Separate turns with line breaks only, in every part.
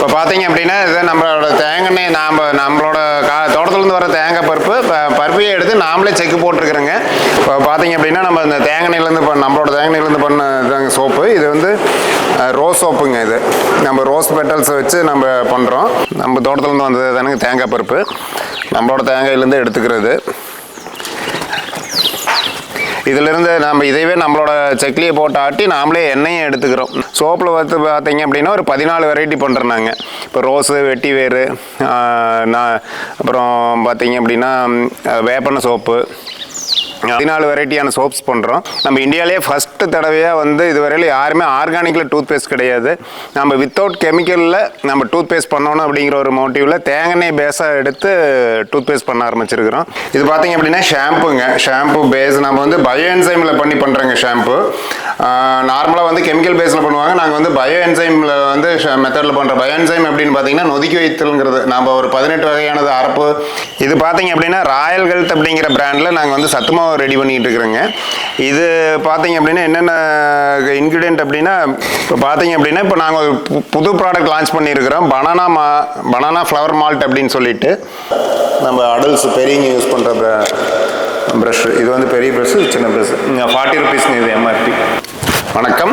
இப்போ பார்த்தீங்க அப்படின்னா இது நம்மளோட தேங்காய் நாம் நம்மளோட கா தோட்டத்துலேருந்து வர தேங்காய் பருப்பு பருப்பையே எடுத்து நாமளே செக்கு போட்டிருக்கிறோங்க. இப்போ பார்த்தீங்க அப்படின்னா நம்ம இந்த தேங்காய்லேருந்து பண்ண நம்மளோட தேங்காய்லேருந்து பண்ண இதாங்க சோப்பு. இது வந்து ரோஸ் சோப்புங்க இது. நம்ம ரோஸ் பெட்டல்ஸை வச்சு நம்ம பண்ணுறோம் நம்ம தோட்டத்துலேருந்து வந்தது தானுங்க தேங்காய் பருப்பு. நம்மளோட தேங்காயிலேருந்து எடுத்துக்கிறது. இதிலிருந்து நம்ம இதைவே நம்மளோட செக்லியை போட்டு ஆட்டி நாமளே எண்ணெயும் எடுத்துக்கிறோம். சோப்பில் வந்து பார்த்தீங்க அப்படின்னா ஒரு பதினாலு வெரைட்டி பண்ணுறோம் நாங்கள் இப்போ ரோஸு வெட்டி வேறு நான் அப்புறம் பார்த்தீங்க அப்படின்னா ம், சோப்பு பதினாலு வெரைட்டியான சோப்ஸ் பண்ணுறோம் நம்ம இந்தியாவிலேயே ஃபஸ்ட்டு தடவையாக வந்து இதுவரையில் யாருமே ஆர்கானிக்கில் டூத் பேஸ்ட் கிடையாது. நம்ம வித்தவுட் கெமிக்கலில் நம்ம டூத் பேஸ்ட் பண்ணணும் அப்படிங்கிற ஒரு மோட்டிவில் தேங்காய் பேஸாக எடுத்து டூத் பேஸ்ட் பண்ண ஆரம்பிச்சிருக்கிறோம். இது பார்த்தீங்க அப்படின்னா ஷாம்புங்க ஷாம்பு பேஸ் நம்ம வந்து பயோ என்சைமில் பண்ணி பண்ணுறோங்க ஷாம்பு நார்மலாக வந்து கெமிக்கல் பேஸில் பண்ணுவாங்க. நாங்கள் வந்து பயோ என்சைமில் வந்து மெத்தடில் பண்ணுற பயோ என்சைம் அப்படின்னு பார்த்தீங்கன்னா நொதுக்கி வைத்தல்ங்கிறது. நம்ம ஒரு பதினெட்டு வகையானது அரப்பு இது பார்த்தீங்க அப்படின்னா ராயல் ஹெல்த் அப்படிங்கிற பிராண்டில் நாங்கள் வந்து சத்துமாவை ரெடி பண்ணிகிட்டு இருக்கிறோங்க. இது பார்த்தீங்க அப்படின்னா என்னென்ன இன்க்ரீடியன்ட் அப்படின்னா இப்போ பார்த்தீங்க அப்படின்னா இப்போ நாங்கள் ஒரு பு- புது ப்ராடக்ட் லான்ச் பண்ணியிருக்கிறோம். பனானா மா பனானா ஃப்ளவர் மால்ட் அப்படின்னு சொல்லிட்டு. நம்ம அடல்ட்ஸ் பெரியவங்க யூஸ் பண்ணுற ப்ரஷ் இது வந்து பெரிய ப்ரஷ் சின்ன ப்ரஷ் ஃபார்ட்டி ருபீஸ்ங்க இது எம்ஆர்பி வணக்கம்.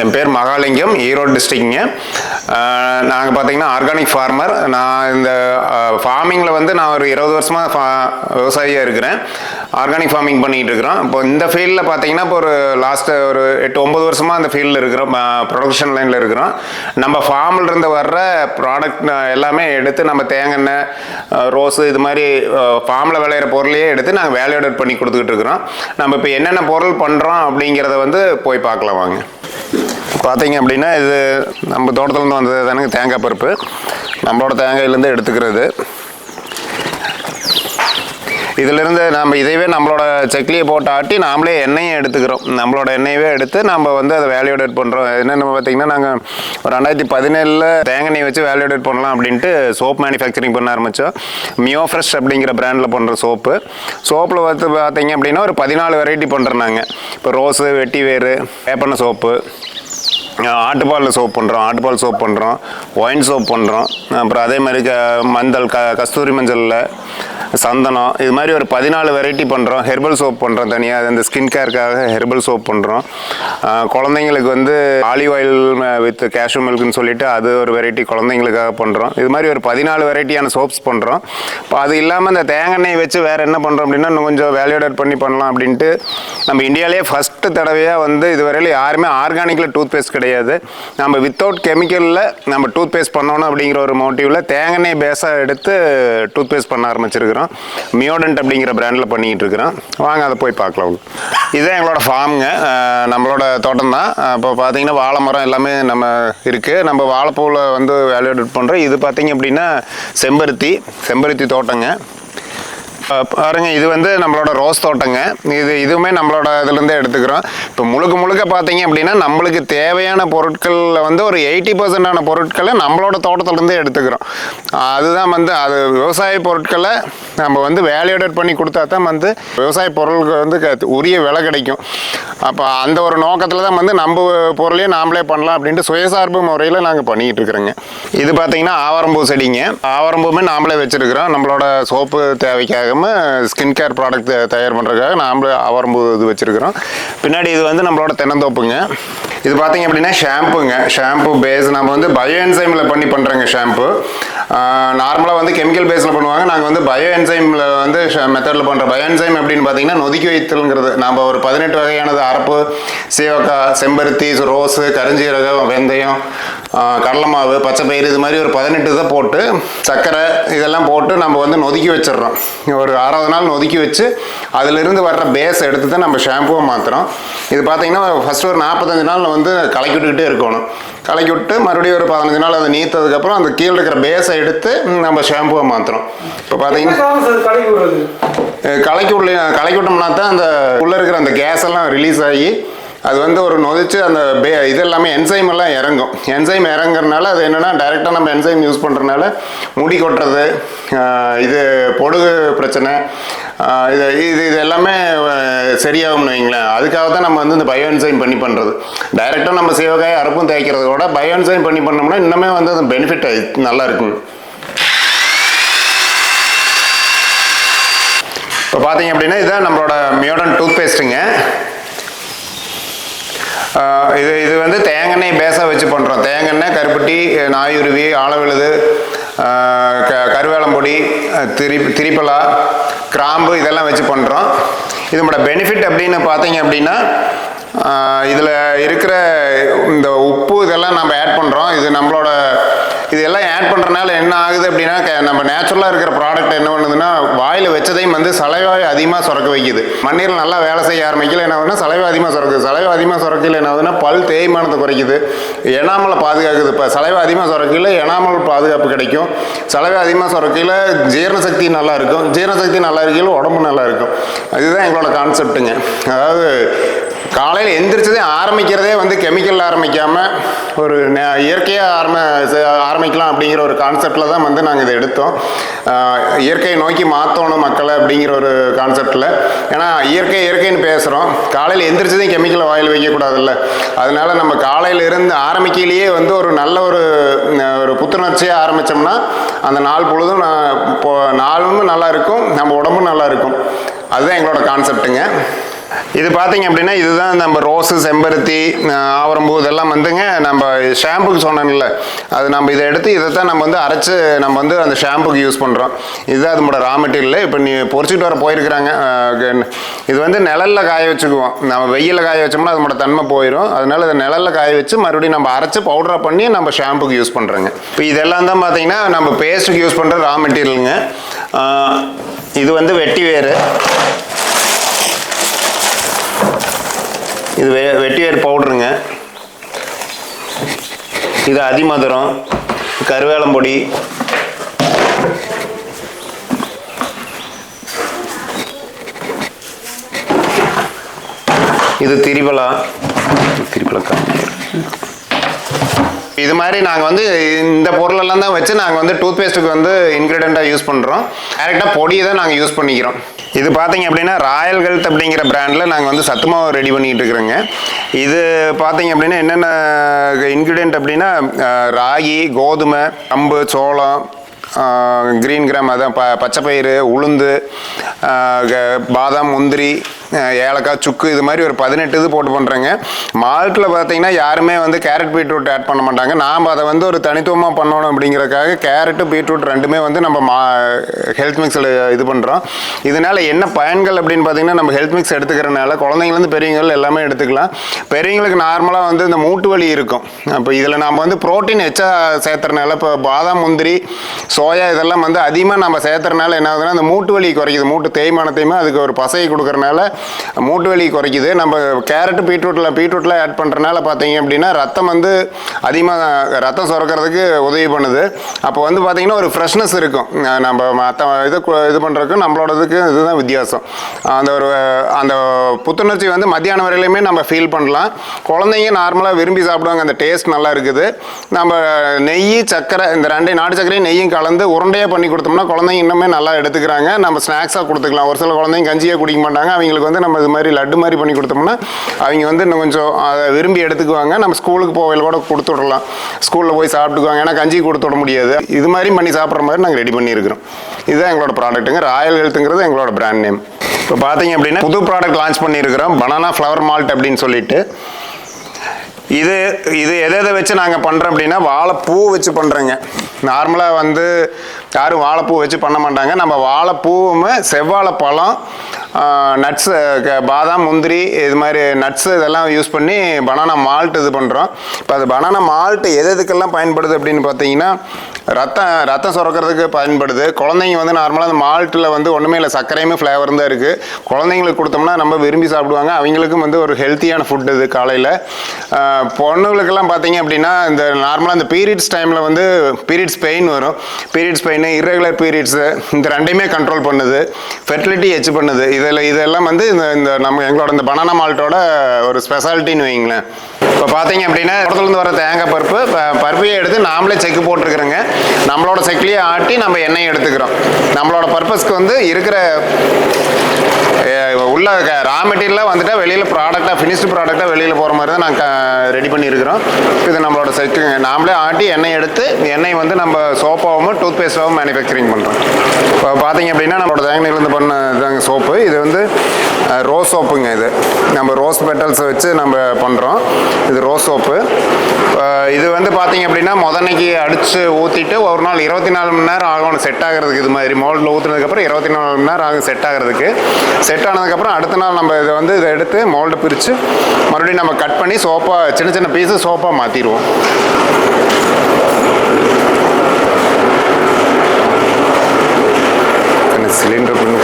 என் பேர் மகாலிங்கம் ஈரோடு டிஸ்ட்ரிக்ட்ங்க நாங்கள் பார்த்தீங்கன்னா ஆர்கானிக் ஃபார்மர் நான் இந்த ஃபார்மிங்கில் வந்து நான் ஒரு இருபது வருஷமாக ஃபா விவசாயியாக இருக்கிறேன். ஆர்கானிக் ஃபார்மிங் பண்ணிகிட்டு இருக்கிறோம். இப்போ இந்த ஃபீல்டில் பார்த்தீங்கன்னா இப்போ ஒரு லாஸ்ட்டு ஒரு எட்டு ஒம்பது வருஷமாக அந்த ஃபீல்டில் இருக்கிறோம். ப்ரொடக்ஷன் லைனில் இருக்கிறோம். நம்ம ஃபார்மில் இருந்து வர்ற ப்ராடக்ட் எல்லாமே எடுத்து நம்ம தேங்காய் ரோஸு இது மாதிரி ஃபார்மில் விளையிற பொருளையே எடுத்து நாங்கள் வேல்யூடேட் பண்ணி கொடுத்துக்கிட்டு இருக்கிறோம். நம்ம இப்போ என்னென்ன பொருள் பண்ணுறோம் அப்படிங்கிறத வந்து போய் பார்க்கலாம். வாங்க. பார்த்தீங்க அப்படின்னா இது நம்ம தோட்டத்துலேருந்து வந்தது தானுங்க தேங்காய் பருப்பு. நம்மளோட தேங்காயிலேருந்து எடுத்துக்கிறது. இதிலிருந்து நம்ம இதைவே நம்மளோட செக்லியை போட்டு ஆட்டி நாமளே எண்ணெயும் எடுத்துக்கிறோம். நம்மளோட எண்ணெயவே எடுத்து நம்ம வந்து அதை வேல்யூடேட் பண்ணுறோம் என்னென்னு பார்த்தீங்கன்னா நாங்கள் ஒரு ரெண்டாயிரத்தி பதினேழில் தேங்காய் எண்ணெய் வச்சு வேல்யூடேட் பண்ணலாம் அப்படின்ட்டு சோப் மேனுஃபேக்சரிங் பண்ண ஆரம்பித்தோம் மியோ ஃப்ரெஷ் அப்படிங்கிற பிராண்டில் பண்ணுற சோப்பு. சோப்பில் வந்து பார்த்தீங்க அப்படின்னா ஒரு பதினாலு வெரைட்டி பண்ணுறோம் நாங்கள் இப்போ ரோஸு வெட்டி வேறு வேப்பெண்ணெய் சோப்பு ஆட்டுப்பாலில் சோப் பண்ணுறோம் ஆட்டுப்பால் சோப் பண்ணுறோம் ஒயின் சோப் பண்ணுறோம் அப்புறம் அதே மாதிரி க மஞ்சள் க கஸ்தூரி மஞ்சளில் சந்தனம் இது மாதிரி ஒரு பதினாலு வெரைட்டி பண்ணுறோம் ஹெர்பல் சோப் பண்ணுறோம் தனியாக அந்த ஸ்கின் கேருக்காக ஹெர்பல் சோப் பண்ணுறோம் குழந்தைங்களுக்கு வந்து ஆலிவ் ஆயில் வித் கேஷ்யூ மில்க்னு சொல்லிட்டு அது ஒரு வெரைட்டி குழந்தைங்களுக்காக பண்ணுறோம் இது மாதிரி ஒரு பதினாலு வெரைட்டியான சோப்ஸ் பண்ணுறோம் இப்போ அது இல்லாமல் இந்த தேங்காய் எண்ணெய் வச்சு வேறு என்ன பண்ணுறோம் அப்படின்னா இன்னும் கொஞ்சம் வேல்யூடேட் பண்ணி பண்ணலாம் அப்படின்ட்டு நம்ம இந்தியாவிலேயே ஃபஸ்ட்டு தடவையாக வந்து இதுவரையில் யாருமே ஆர்கானிக்கில் டூத் பேஸ்ட் கிடையாது. கிடையாது. நம்ம வித்தவுட் கெமிக்கலில் நம்ம டூத் பேஸ்ட் பண்ணணும் அப்படிங்கிற ஒரு மோட்டிவில் தேங்காய் பேஸாக எடுத்து டூத் பேஸ்ட் பண்ண ஆரம்பிச்சிருக்கிறோம். மியோடன்ட் அப்படிங்கிற பிராண்டில் பண்ணிக்கிட்டு இருக்கிறோம். வாங்க அதை போய் பார்க்கலாம். இதுதான் எங்களோட ஃபார்முங்க நம்மளோட தோட்டம் தான். இப்போ பார்த்தீங்கன்னா வாழை மரம் எல்லாமே நம்ம இருக்குது நம்ம வாழைப்பூவில் வந்து வேல்யூட் பண்ணுறோம் இது பார்த்தீங்க அப்படின்னா செம்பருத்தி செம்பருத்தி தோட்டங்க. பாருங்கள் பாருங்க இது வந்து நம்மளோட ரோஸ் தோட்டங்க. இது இதுவுமே நம்மளோட இதுலேருந்தே எடுத்துக்கிறோம். இப்போ முழுக்க முழுக்க பார்த்தீங்க அப்படின்னா நம்மளுக்கு தேவையான பொருட்களில் வந்து ஒரு எயிட்டி பர்சன்டான பொருட்களை நம்மளோட தோட்டத்துலேருந்தே எடுத்துக்கிறோம். அதுதான் வந்து அது விவசாய பொருட்களை நம்ம வந்து வேல்யூடேட் பண்ணி கொடுத்தா தான் வந்து விவசாய பொருளுக்கு வந்து உரிய விலை கிடைக்கும். அப்போ அந்த ஒரு நோக்கத்தில் தான் வந்து நம்ம பொருளையும் நாமளே பண்ணலாம் அப்படின்ட்டு சுயசார்பு முறையில் நாங்கள் பண்ணிக்கிட்டு இருக்கிறோங்க இது பார்த்தீங்கன்னா ஆவாரம்பூ செடிங்க. ஆவாரம்பூமே நாமளே வச்சுருக்கிறோம். நம்மளோட சோப்பு தேவைக்காக நம்ம ஸ்கின் கேர் ப்ராடக்ட் தயார் பண்ணுறதுக்காக நாமளே அவரம்பு இது வச்சுருக்கிறோம். பின்னாடி இது வந்து நம்மளோட தென்னந்தோப்புங்க. இது பார்த்தீங்க அப்படின்னா ஷாம்புங்க ஷாம்பு பேஸ் நம்ம வந்து பயோ என்சைமில் பண்ணி பண்ணுறோங்க ஷாம்பு நார்மலாக வந்து கெமிக்கல் பேஸில் பண்ணுவாங்க. நாங்கள் வந்து பயோ என்சைமில் வந்து மெத்தடில் பண்ணுற பயோ என்சைம் அப்படின்னு பார்த்தீங்கன்னா நொதுக்கி வைத்தல்ங்கிறது. நம்ம ஒரு பதினெட்டு வகையானது. அரப்பு சீவக்காய் செம்பருத்தி ரோஸு கருஞ்சீரகம் வெந்தயம் ஆ, கடலை மாவு பச்சை பயிறு இது மாதிரி ஒரு பதினெட்டு இதை போட்டு சர்க்கரை இதெல்லாம் போட்டு நம்ம வந்து நொதுக்கி வச்சிடுறோம். ஒரு அறுபது நாள் நொதுக்கி வச்சு அதிலிருந்து வர்ற பேஸ் எடுத்து தான் நம்ம ஷாம்புவை மாற்றுறோம் இது பார்த்திங்கன்னா ஃபஸ்ட்டு ஒரு நாற்பத்தஞ்சு நாள் வந்து கலக்கி விட்டுக்கிட்டே இருக்கணும். கலக்கி விட்டு மறுபடியும் ஒரு பதினஞ்சு நாள் அதை நீத்ததுக்கப்புறம் அந்த கீழே இருக்கிற பேஸை எடுத்து நம்ம ஷாம்புவை மாற்றுறோம் இப்போ பார்த்தீங்கன்னா கலக்கி விடல கலக்கி விட்டோம்னா தான் அந்த உள்ளே இருக்கிற அந்த கேஸ் எல்லாம் ரிலீஸ் ஆகி அது வந்து ஒரு நொதிச்சு அந்த பே இது எல்லாமே என்சைம் எல்லாம் இறங்கும். என்சைம் இறங்குறதுனால அது என்னென்னா டைரெக்டாக நம்ம என்சைம் யூஸ் பண்ணுறதுனால முடி கொட்டுறது இது பொடுகு பிரச்சனை இது இது இது எல்லாமே சரியாகும்னு வைங்களேன். அதுக்காக தான் நம்ம வந்து இந்த பயோ என்சைம் பண்ணி பண்ணுறது டைரெக்டாக நம்ம சிவகாய் அறுப்பும் தேய்க்கிறத விட பயோ என்சைம் பண்ணி பண்ணோம்னா இன்னுமே வந்து அது பெனிஃபிட் நல்லா இருக்கும். இப்போ பார்த்தீங்க அப்படின்னா இதுதான் நம்மளோட மியோடன் டூத் பேஸ்ட்டுங்க இது இது வந்து தேங்காய் பேஸாக வச்சு பண்ணுறோம் தேங்காய் கருப்பட்டி நாயுருவி ஆலவிழுது க கருவேலம்பொடி திரி திரிப்பலா கிராம்பு இதெல்லாம் வச்சு பண்ணுறோம் இதனோட பெனிஃபிட் அப்படின்னு பார்த்தீங்க அப்படின்னா இதில் இருக்கிற இந்த உப்பு இதெல்லாம் நம்ம ஆட் பண்ணுறோம் இது நம்மளோட இதெல்லாம் ஆட் பண்ணுறனால என்ன ஆகுது அப்படின்னா நம்ம நேச்சுரலாக இருக்கிற ப்ராடக்ட் என்ன பண்ணுதுன்னா வாயில் வச்சதையும் வந்து சலைவாய் அதிகமாக சுரக்க வைக்குது. மண்ணீரில் நல்லா வேலை செய்ய ஆரம்பிக்கல என்ன ஆகுதுன்னா சலைவா அதிகமாக சுரக்குது. சலைவா அதிகமாக சுரக்கல என்ன ஆகுதுன்னா பல் தேய்மானத்தை குறைக்குது. எனாமலை பாதுகாக்குது. இப்போ சலைவா அதிகமாக சுரக்கல எனாமல் பாதுகாப்பு கிடைக்கும். சலைவா அதிகமாக சுரக்கல ஜீரண சக்தி நல்லா இருக்கும். ஜீரண சக்தி நல்லா இருக்கையில் உடம்பு நல்லா இருக்கும். அதுதான் எங்களோட கான்செப்ட்டுங்க அதாவது காலையில் எந்திரிச்சதே ஆரம்பிக்கிறதே வந்து கெமிக்கல் ஆரம்பிக்காமல் ஒரு இயற்கையாக ஆரம்ப ஆரம்ப ஆரம்பிக்கலாம் அப்படிங்கிற ஒரு கான்செப்டில் தான் வந்து நாங்கள் இதை எடுத்தோம். இயற்கையை நோக்கி மாற்றணும் மக்களை அப்படிங்கிற ஒரு கான்செப்டில் ஏன்னா இயற்கை இயற்கைன்னு பேசுகிறோம் காலையில் எந்திரிச்சதையும் கெமிக்கலை வாயில் வைக்கக்கூடாதுல்ல. அதனால் நம்ம காலையில் இருந்து ஆரம்பிக்கையிலேயே வந்து ஒரு நல்ல ஒரு ஒரு புத்துணர்ச்சியாக ஆரம்பித்தோம்னா அந்த நாள் பொழுதும் நான் இப்போ நாளும் நல்லா இருக்கும். நம்ம உடம்பும் நல்லா இருக்கும். அதுதான் எங்களோட கான்செப்ட்டுங்க இது பார்த்தீங்க அப்படின்னா இதுதான் நம்ம ரோஸு செம்பருத்தி ஆவரம்பூ இதெல்லாம் வந்துங்க நம்ம ஷாம்புக்கு சொன்னோம்ல அது நம்ம இதை எடுத்து இதை தான் நம்ம வந்து அரைச்சு நம்ம வந்து அந்த ஷாம்புக்கு யூஸ் பண்ணுறோம் இதுதான் அதோட ரா மெட்டீரியல் இப்போ நீ பொறிச்சிட்டு வர போயிருக்கிறாங்க இது வந்து நிழலில் காய வச்சுக்குவோம். நம்ம வெயிலில் காய வச்சோம்னா அதோட தன்மை போயிடும் அதனால இதை நிழலில் காய வச்சு மறுபடியும் நம்ம அரைச்சி பவுடராக பண்ணி நம்ம ஷாம்புக்கு யூஸ் பண்ணுறோங்க இப்போ இதெல்லாம் தான் பார்த்தீங்கன்னா நம்ம பேஸ்ட்டுக்கு யூஸ் பண்ணுற ரா மெட்டீரியலுங்க இது வந்து வெட்டி வேறு இது வெ வெட்டிவேர் பவுடருங்க. இது அதிமதுரம் கருவேலம்பொடி இது திரிபலா. திரிபலக்கா. இது மாதிரி நாங்கள் வந்து இந்த பொருளெல்லாம் தான் வச்சு நாங்கள் வந்து டூத் பேஸ்ட்டுக்கு வந்து இன்க்ரீடியண்ட்டாக யூஸ் பண்ணுறோம் டேரெக்டாக பொடியை தான் நாங்கள் யூஸ் பண்ணிக்கிறோம். இது பார்த்தீங்க அப்படின்னா ராயல் ஹெல்த் அப்படிங்கிற பிராண்டில் நாங்கள் வந்து சத்துமாவு ரெடி பண்ணிகிட்டு இருக்கிறோங்க. இது பார்த்தீங்க அப்படின்னா என்னென்ன இன்க்ரீடியன்ட் அப்படின்னா ராகி கோதுமை கம்பு சோளம் க்ரீன் கிராம் அதான் ப பச்சை பயிறு உளுந்து க- பாதாம் முந்திரி ஏலக்காய் சுக்கு இது மாதிரி ஒரு பதினெட்டு இது போட்டு பண்ணுறேங்க மால்ட்டில் பார்த்தீங்கன்னா யாருமே வந்து கேரட் பீட்ரூட் ஆட் பண்ண மாட்டாங்க. நாம் அதை வந்து ஒரு தனித்துவமாக பண்ணணும் அப்படிங்கிறதுக்காக கேரட்டு பீட்ரூட் ரெண்டுமே வந்து நம்ம மா ஹெல்த் மிக்ஸில் இது பண்ணுறோம் இதனால் என்ன பயன்கள் அப்படின்னு பார்த்தீங்கன்னா நம்ம ஹெல்த் மிக்ஸ் எடுத்துக்கிறனால குழந்தைங்கலேருந்து பெரியவங்கள் எல்லாமே எடுத்துக்கலாம். பெரியவங்களுக்கு நார்மலாக வந்து இந்த மூட்டு வலி இருக்கும். அப்போ இதில் நாம் வந்து புரோட்டீன் எச்சா சேர்த்துறனால இப்போ பாதாம் முந்திரி சோயா இதெல்லாம் வந்து அதிகமாக நம்ம சேர்த்துறனால என்ன ஆகுதுன்னா அந்த மூட்டு வலி குறைக்குது மூட்டு தேய்மானத்தையுமே அதுக்கு ஒரு பசையை கொடுக்குறனால மூட்டு வலி குறைக்குது. நம்ம கேரட்டு பீட்ரூட்டில் பீட்ரூட்டில் ஆட் பண்ணுறனால பார்த்தீங்க அப்படின்னா ரத்தம் வந்து அதிகமாக ரத்தம் சுரக்கிறதுக்கு உதவி பண்ணுது. அப்போ வந்து பார்த்திங்கன்னா ஒரு ஃப்ரெஷ்னஸ் இருக்கும். நம்ம மற்ற இது இது பண்ணுறதுக்கு நம்மளோட இதுக்கு இதுதான் வித்தியாசம். அந்த ஒரு அந்த புத்துணர்ச்சி வந்து மத்தியானம் வரையிலுமே நம்ம ஃபீல் பண்ணலாம். குழந்தைங்க நார்மலாக விரும்பி சாப்பிடுவாங்க. அந்த டேஸ்ட் நல்லா இருக்குது. நம்ம நெய் சக்கரை இந்த ரெண்டு நாட்டு சக்கரையும் நெய்யும் கலந்து உருண்டையாக பண்ணி கொடுத்தோம்னா குழந்தைங்க இன்னுமே நல்லா எடுத்துக்கிறாங்க. நம்ம ஸ்நாக்ஸாக கொடுத்துக்கலாம். ஒரு சில குழந்தைங்க கஞ்சியாக குடிக்க மாட்டாங்க. அவங்களுக்கு வந்து நம்ம இது மாதிரி லட்டு மாதிரி பண்ணி கொடுத்தோம்னா அவங்க வந்து இன்னும் கொஞ்சம் அதை விரும்பி எடுத்துக்குவாங்க. நம்ம ஸ்கூலுக்கு போகையில் கூட கொடுத்து விடலாம். ஸ்கூலில் போய் சாப்பிட்டுக்குவாங்க. ஏன்னா கஞ்சி கொடுத்து விட முடியாது. இது மாதிரி பண்ணி சாப்பிட்ற மாதிரி நாங்கள் ரெடி பண்ணியிருக்கிறோம். இதுதான் எங்களோட ப்ராடக்ட்டுங்க ராயல் ஹெல்த்துங்கிறது எங்களோட பிராண்ட் நேம் இப்போ பார்த்தீங்க அப்படின்னா புது ப்ராடக்ட் லான்ச் பண்ணியிருக்கிறோம். பனானா ஃப்ளவர் மால்ட் அப்படின்னு சொல்லிட்டு. இது இது எதை எதை வச்சு நாங்கள் பண்ணுறோம் அப்படின்னா வாழைப்பூ வச்சு பண்ணுறோங்க நார்மலாக வந்து யாரும் வாழைப்பூ வச்சு பண்ண மாட்டாங்க. நம்ம வாழைப்பூவும் செவ்வாழைப்பழம் நட்ஸு பாதாம் முந்திரி இது மாதிரி நட்ஸு இதெல்லாம் யூஸ் பண்ணி பனானா மால்ட் இது பண்ணுறோம் இப்போ அது பனானா மால்ட்டு எது எதுக்கெல்லாம் பயன்படுது அப்படின்னு பார்த்தீங்கன்னா ரத்தம் ரத்தம் சுரக்கிறதுக்கு பயன்படுது. குழந்தைங்க வந்து நார்மலாக அந்த மால்ட்டில் வந்து ஒன்றுமே இல்லை சர்க்கரையுமே ஃப்ளேவர் தான் இருக்குது குழந்தைங்களுக்கு கொடுத்தோம்னா நம்ம விரும்பி சாப்பிடுவாங்க. அவங்களுக்கும் வந்து ஒரு ஹெல்த்தியான ஃபுட் இது காலையில். பொண்ணுங்களுக்கெல்லாம் பார்த்தீங்க அப்படின்னா இந்த நார்மலாக இந்த பீரியட்ஸ் டைமில் வந்து பீரியட்ஸ் பெயின் வரும். Periods pain main irregular periods இந்த ரெண்டையுமே கண்ட்ரோல் பண்ணுது. ஃபெர்டிலிட்டி ஹெச் பண்ணுது. இதில் இதெல்லாம் வந்து இந்த இந்த நம்ம எங்களோட இந்த பனானா மால்ட்டோட ஒரு ஸ்பெஷாலிட்டின்னு வைங்களேன் இப்போ பார்த்தீங்க அப்படின்னா குடத்துலேருந்து வர தேங்காய் பருப்பு பருப்பையே எடுத்து நாமளே செக்கு போட்டிருக்கிறோங்க. நம்மளோட செக்லேயே ஆட்டி நம்ம எண்ணெய் எடுத்துக்கிறோம். நம்மளோட பர்பஸ்க்கு வந்து இருக்கிற உள்ள ரா மெட்டீரியலாக வந்துட்டு வெளியில் ப்ராடக்டாக ஃபினிஷ்டு ப்ராடக்டாக வெளியில் போகிற மாதிரி தான் நாங்கள் ரெடி பண்ணியிருக்கிறோம். இது நம்மளோட செட்டுங்க நாமளே ஆட்டி எண்ணெய் எடுத்து எண்ணெய் வந்து நம்ம சோப்பாகவும் டூத் பேஸ்ட்டாகவும் மேனுஃபேக்சரிங் பண்ணுறோம் இப்போ பார்த்தீங்க அப்படின்னா நம்மளோட தேங்காயிலேருந்து பண்ண இதாங்க சோப்பு இது வந்து ரோஸ் சோப்புங்க இது. நம்ம ரோஸ் பெட்டல்ஸை வச்சு நம்ம பண்ணுறோம் இது ரோஸ் சோப்பு இது வந்து பார்த்தீங்க அப்படின்னா முதன்னைக்கு அடித்து ஊற்றிட்டு ஒரு நாள் இருபத்தி நாலு மணி நேரம் ஆகணும் செட் ஆகிறதுக்கு இது மாதிரி. மோல்டில் ஊற்றுனதுக்கப்புறம் இருபத்தி நாலு மணி நேரம் ஆகும் செட் ஆகிறதுக்கு. செட் ஆனதுக்கப்புறம் அடுத்த நாள் நம்ம இதை வந்து இதை எடுத்து மோல்டை பிரித்து மறுபடியும் நம்ம கட் பண்ணி சோப்பாக சின்ன சின்ன பீஸு சோப்பாக மாற்றிடுவோம் சிலிண்டர் பண்ணி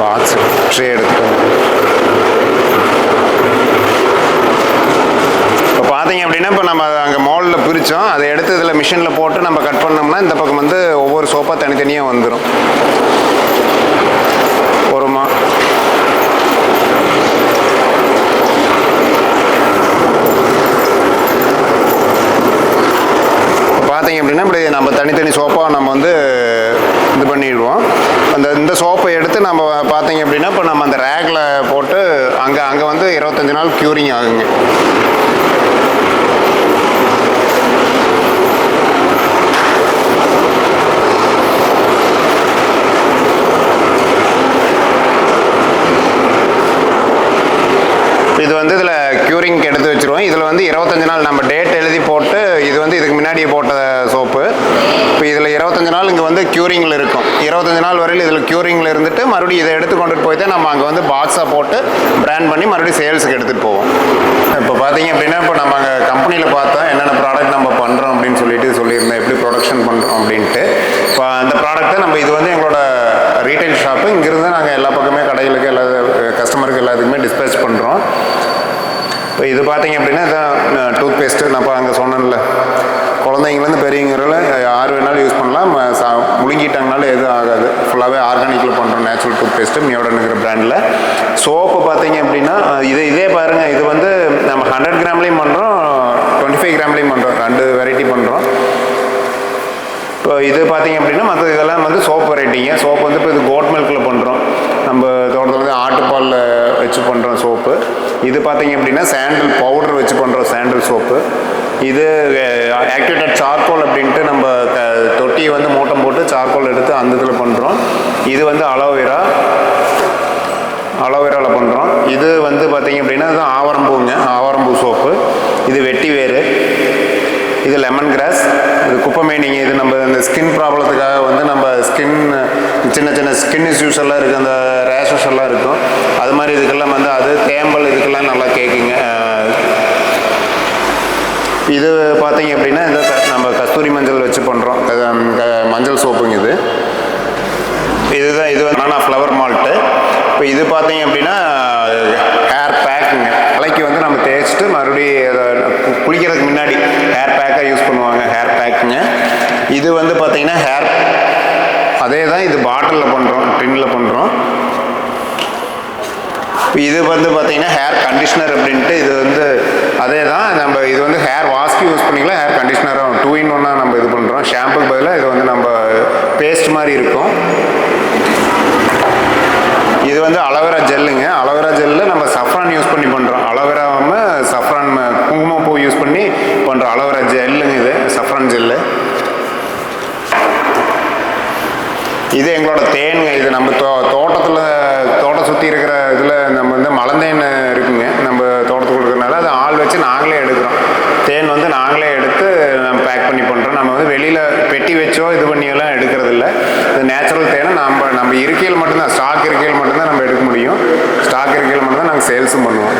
பாக்ஸ் ட்ரே எடுத்துக்கோங்க இப்போ பார்த்தீங்க அப்படின்னா இப்போ நம்ம அங்கே மோல்டில் பிரித்தோம் அதை எடுத்து இதில் மிஷினில் போட்டு நம்ம கட் பண்ணோம்னா இந்த பக்கம் வந்து ஒவ்வொரு சோப்பாக தனித்தனியாக வந்துடும் ஒருமா பார்த்தீங்க அப்படின்னா இப்படி நம்ம தனித்தனி சோப்பாக நம்ம வந்து இது பண்ணிடுவோம். அந்த இந்த சோப்பை எடுத்து நம்ம பார்த்தீங்க அப்படின்னா இப்போ நம்ம அந்த ரேக்கில் போட்டு அங்கே அங்கே வந்து இருபத்தஞ்சி நாள் க்யூரிங் ஆகுங்க. வந்து இதில் க்யூரிங்க்கு எடுத்து வச்சுருவோம். இதில் வந்து இருபத்தஞ்சு நாள் நம்ம டேட் எழுதி போட்டு இது வந்து இதுக்கு முன்னாடி போட்ட சோப்பு இப்போ இதில் இருபத்தஞ்சு நாள் இங்கே வந்து க்யூரிங்கில் இருக்கும். இருபத்தஞ்சு நாள் வரையில் இதில் க்யூரிங்கில் இருந்துட்டு மறுபடியும் இதை எடுத்து கொண்டுட்டு போய் தான் நம்ம அங்கே வந்து பாக்ஸாக போட்டு பிராண்ட் பண்ணி மறுபடியும் சேல்ஸுக்கு எடுத்துகிட்டு போவோம். இப்போ பார்த்தீங்க அப்படின்னா இப்போ நம்ம அங்கே கம்பெனியில் பார்த்தா என்னென்ன ப்ராடக்ட் நம்ம பண்ணுறோம் அப்படின்னு சொல்லிட்டு சொல்லியிருந்தேன். எப்படி ப்ரொடக்ஷன் பண்ணுறோம் அப்படின்ட்டு. இப்போ அந்த ப்ராடக்ட்டை நம்ம இது வந்து எங்களோட ரீட்டைல் ஷாப்பு இங்கிருந்து நாங்கள் எல்லா பக்கமே கடைகளுக்கு எல்லா கஸ்டமருக்கு எல்லாத்துக்குமே டிஸ்பேச் பண்ணுறோம் இப்போ இது பார்த்தீங்க அப்படின்னா இதான் டூத் பேஸ்ட்டு நான் இப்போ அங்கே சொன்னேன்ல. குழந்தைங்கலேருந்து பெரியவங்கள யார் வேணாலும் யூஸ் பண்ணலாம். சா முழுங்கிட்டாங்கனாலும் எதுவும் ஆகாது. ஃபுல்லாகவே ஆர்கானிக்கில் பண்ணுறோம் நேச்சுரல் டூத் பேஸ்ட்டு மியோடனுங்கிற பிராண்டில் சோப்பு பார்த்தீங்க அப்படின்னா இது இதே பாருங்கள் இது வந்து நம்ம ஹண்ட்ரட் கிராம்லேயும் பண்ணுறோம் டுவெண்ட்டி ஃபைவ் கிராம்லேயும் பண்ணுறோம் ரெண்டு வெரைட்டி பண்ணுறோம் இப்போ இது பார்த்தீங்க அப்படின்னா மற்ற இதெல்லாம் வந்து சோப் வெரைட்டிங்க சோப் வந்து இப்போ இது கோட் மில்கில் பண்ணுறோம் நம்ம தோட்டத்தில் வந்து ஆட்டுப்பாலில் வச்சு பண்ணுறோம் சோப்பு இது பார்த்தீங்க அப்படின்னா சாண்டில் பவுடர் வச்சு பண்ணுறோம் சாண்டில் சோப்பு இது ஆக்டிவேட்டட் சார்கோல் அப்படின்ட்டு நம்ம த தொட்டியை வந்து மூட்டம் போட்டு சார்கோல் எடுத்து அந்த இதில் பண்ணுறோம் இது வந்து அலோவேரா அலோவேராவில் பண்ணுறோம் இது வந்து பார்த்தீங்க அப்படின்னா இது ஆவரம்பூங்க ஆவரம்பூ சோப்பு இது வெட்டி வேறு இது லெமன் கிராஸ் இது குப்பைமேனிங்க இது நம்ம இந்த ஸ்கின் ப்ராப்ளத்துக்காக வந்து நம்ம ஸ்கின் சின்ன சின்ன ஸ்கின் இஷ்யூஸ் எல்லாம் இருக்குது அந்த ரேஷஸ் எல்லாம் இருக்கும். அது மாதிரி இதுக்கெல்லாம் வந்து அது தேம்பல் நல்லா கேட்குங்க இது பார்த்தீங்க அப்படின்னா இந்த நம்ம கஸ்தூரி மஞ்சள் வச்சு பண்ணுறோம் மஞ்சள் சோப்புங்க இது. இதுதான் இது வந்து நான் ஃப்ளவர் மால்ட்டு இப்போ இது பார்த்தீங்க அப்படின்னா ஹேர் பேக்குங்க தலைக்கு வந்து நம்ம தேய்ச்சிட்டு மறுபடியும் குளிக்கிறதுக்கு முன்னாடி ஹேர் பேக்காக யூஸ் பண்ணுவாங்க ஹேர் பேக்குங்க இது வந்து பார்த்தீங்கன்னா ஹேர் அதே தான் இது பாட்டிலில் பண்ணுறோம் டின்னில் பண்ணுறோம் இப்போ இது வந்து பார்த்தீங்கன்னா ஹேர் கண்டிஷ்னர் அப்படின்ட்டு இது வந்து அதே தான் நம்ம இது வந்து ஹேர் வாஷ்க்கு யூஸ் பண்ணிக்கலாம் ஹேர் கண்டிஷ்னரும் டூ இன் ஒன்னாக நம்ம இது பண்ணுறோம் ஷாம்புக்கு பதிலாக இது வந்து நம்ம பேஸ்ட் மாதிரி இருக்கும் இது வந்து அலோவேரா ஜெல்லுங்க அலோவேரா ஜெல்லில் நம்ம சஃப்ரான் யூஸ் பண்ணி பண்ணுறோம் அலோவேராவும் சஃப்ரான் குங்குமப்பூ யூஸ் பண்ணி பண்ணுறோம் அலோவேரா ஜெல்லுங்க இது சஃப்ரான் ஜெல்லு இது எங்களோட தேனுங்க இது நம்ம தோ தோட்டத்தில் தோட்டம் சுற்றி இருக்கிற இதில் நம்ம வந்து மலந்தேன் இருக்குங்க நம்ம தோட்டத்துக்கு கொடுக்குறதுனால அதை ஆள் வச்சு நாங்களே எடுக்கிறோம் தேன் வந்து நாங்களே எடுத்து நம்ம பேக் பண்ணி பண்ணுறோம் நம்ம வந்து வெளியில் பெட்டி வச்சோ இது பண்ணியெல்லாம் எடுக்கிறது இல்லை இது நேச்சுரல் தேனை நம்ம நம்ம இருக்கையில் மட்டும்தான் ஸ்டாக் இருக்கையில் மட்டும்தான் நம்ம எடுக்க முடியும். ஸ்டாக் இருக்கையில் மட்டும்தான் நாங்கள் சேல்ஸும் பண்ணுவோம்.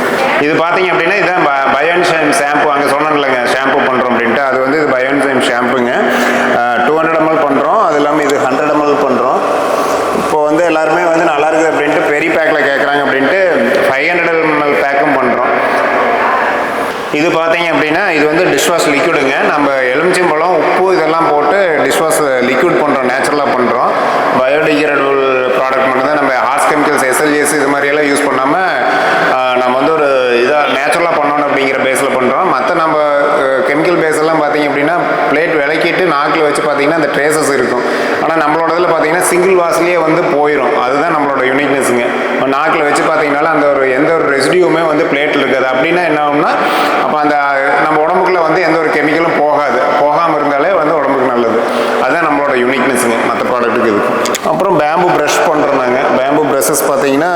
இது பார்த்தீங்க அப்படின்னா இதான் பயோன்ஷைம் ஷாம்பு அங்கே இல்லைங்க ஷாம்பு பண்ணுறோம் அப்படின்ட்டு. அது வந்து இது பயோன்ஷைம் ஷாம்புங்க டூ ஹண்ட்ரட் எம்எல் பண்ணுறோம் அது இல்லாமல் இது ஹண்ட்ரட் எம்எல் பண்ணுறோம் இப்போ வந்து எல்லாருமே வந்து நல்லா இருக்குது அப்படின்ட்டு பெரிய பேக்கில் கேட்குறாங்க அப்படின்ட்டு ஃபைவ் ஹண்ட்ரட் எம்எல் பேக்கும் பண்ணுறோம் இது பார்த்தீங்க அப்படின்னா இது வந்து டிஷ்வாஷ் லிக்விடுங்க நம்ம எலுமிச்சம்பழம் உப்பு இதெல்லாம் போட்டு டிஷ்வாஷ் லிக்விட் பண்ணுறோம் நேச்சுரலாக பண்ணுறோம் பயோடிகிரேடபிள் ப்ராடக்ட் மட்டும்தான். நம்ம ஹார்ஸ் கெமிக்கல்ஸ் எஸ்எல்ஜிஎஸ் இது மாதிரியெல்லாம் யூஸ் பண்ணாமல் நம்ம வந்து ஒரு இதாக நேச்சுரலாக பண்ணணும் அப்படிங்கிற பேஸில் பண்ணுறோம் மற்ற நம்ம கெமிக்கல் பேஸ் எல்லாம் பார்த்தீங்க அப்படின்னா பிளேட் விளக்கிட்டு நாக்கில் வச்சு பார்த்தீங்கன்னா அந்த ட்ரேசஸ் இருக்கும். ஆனால் நம்மளோட இதில் பார்த்தீங்கன்னா சிங்கிள் வாஷ்லேயே வந்து போயிடும் அதுதான் நம்மளோட யூனிக்னஸுங்க நாக்கில் வச்சு பார்த்தீங்கனால அந்த ஒரு எந்த ஒரு ரெசிடியூமே வந்து பிளேட்டில் இருக்காது. அப்படின்னா என்ன ஆகும்னா அப்போ அந்த நம்ம உடம்புக்குள்ள வந்து எந்த ஒரு கெமிக்கலும் போகாது போகாமல் இருந்தாலே வந்து உடம்புக்கு நல்லது அதுதான் நம்மளோட யூனிக்னஸுங்க மற்ற ப்ராடக்ட்டுக்கு இதுக்கு அப்புறம் பேம்பு ப்ரஷ் பண்ணுறோம் நாங்கள் பேம்பு ப்ரஷஸ் பார்த்தீங்கன்னா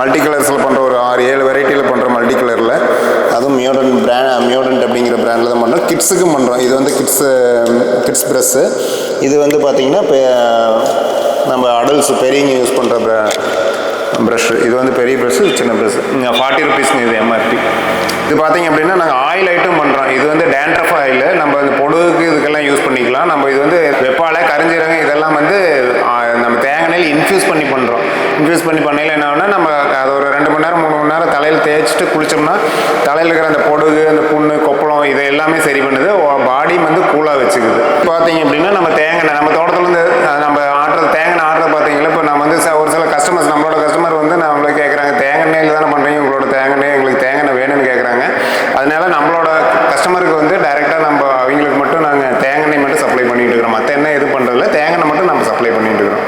மல்டி கலர்ஸில் பண்ணுற ஒரு ஆறு ஏழு வெரைட்டியில் பண்ணுற மல்டி கலரில் அதுவும் மியோடன் பிராண்ட் மியோடன்ட் அப்படிங்கிற பிராண்டில் தான் பண்ணுறோம் கிட்ஸுக்கும் பண்ணுறோம் இது வந்து கிட்ஸு கிட்ஸ் ப்ரெஸ்ஸு இது வந்து பார்த்திங்கன்னா இப்போ நம்ம அடல்ட்ஸ் பெரியவங்க யூஸ் பண்ணுற ப்ர ப்ரெஷ்ஷு இது வந்து பெரிய ப்ரெஷ்ஷு சின்ன ப்ரஷ் ஃபார்ட்டி ருபீஸ்ங்க இது எம்ஆர்பி இது பார்த்திங்க அப்படின்னா நாங்கள் ஆயில் ஐட்டம் பண்ணுறோம் இது வந்து டேண்ட்ரஃப் ஆயில் நம்ம இந்த பொடுகுக்கு இதுக்கெல்லாம் யூஸ் பண்ணிக்கலாம். நம்ம இது வந்து வெப்பாலை கரிஞ்சீரகம் இதெல்லாம் வந்து நம்ம தேங்காயில் இன்ஃப்யூஸ் பண்ணி பண்ணுறோம் இன்ஃப்யூஸ் பண்ணி பண்ணையில் என்ன நம்ம அதை ஒரு ரெண்டு மணி நேரம் மூணு மணி நேரம் தலையில் தேய்ச்சிட்டு குளித்தோம்னா தலையில் இருக்கிற அந்த பொடுகு அந்த புண்ணு இதை எல்லாமே சரி பண்ணுது. பாடி வந்து கூலாக வச்சுக்குது. பார்த்தீங்க அப்படின்னா நம்ம தேங்காய் நம்ம தோட்டத்துலேருந்து நம்ம ஆட்டுறது தேங்காய் ஆடுறது பார்த்தீங்களா இப்போ நம்ம வந்து ஒரு சில கஸ்டமர்ஸ் நம்மளோட கஸ்டமர் வந்து நம்மள கேட்குறாங்க தேங்காய் எண்ணெயில் தானே பண்ணுறீங்க உங்களோட தேங்காய் எண்ணெய் எங்களுக்கு தேங்காய் வேணும்னு கேட்குறாங்க அதனால நம்மளோட கஸ்டமருக்கு வந்து டைரெக்டாக நம்ம அவங்களுக்கு மட்டும் நாங்கள் தேங்காய் எண்ணெய் மட்டும் சப்ளை பண்ணிட்டு இருக்கிறோம். மற்ற எண்ணெய் எதுவும் பண்ணுறதில்ல தேங்காய் எண்ணெய் மட்டும் நம்ம சப்ளை பண்ணிட்டு இருக்கிறோம்.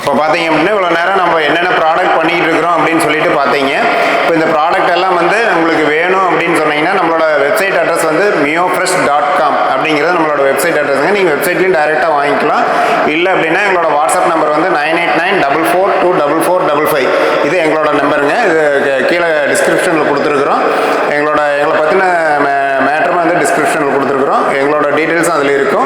இப்போ பார்த்தீங்க அப்படின்னா இவ்வளோ நேரம் நம்ம என்னென்ன ப்ராடக்ட் பண்ணிகிட்டு இருக்கிறோம் அப்படின்னு சொல்லிட்டு பார்த்தீங்க இப்போ இந்த ப்ராடக்ட் எல்லாம் வந்து உங்களுக்கு வேணும் அப்படின்னு சொன்னீங்கன்னா நம்மளோட வெப்சைட் அட்ரஸ் வந்து மியோ ஃப்ரெஷ் டாட் காம் அப்படிங்கிறது நம்மளோட வெப்சைட் அட்ரஸுங்க நீங்கள் வெப்சைட்லேயும் டைரெக்டாக வாங்கிக்கலாம். இல்லை அப்படின்னா எங்களோட வாட்ஸ்அப் நம்பர் வந்து nine eight nine double four two double four double five இது எங்களோட நம்பருங்க இது கீழே டிஸ்கிரிப்ஷனில் கொடுத்துருக்குறோம். எங்களோட எங்களை பற்றின மே மேட்டரும் வந்து டிஸ்கிரிப்ஷனில் கொடுத்துருக்குறோம். எங்களோட டீட்டெயில்ஸும் அதில் இருக்கும்.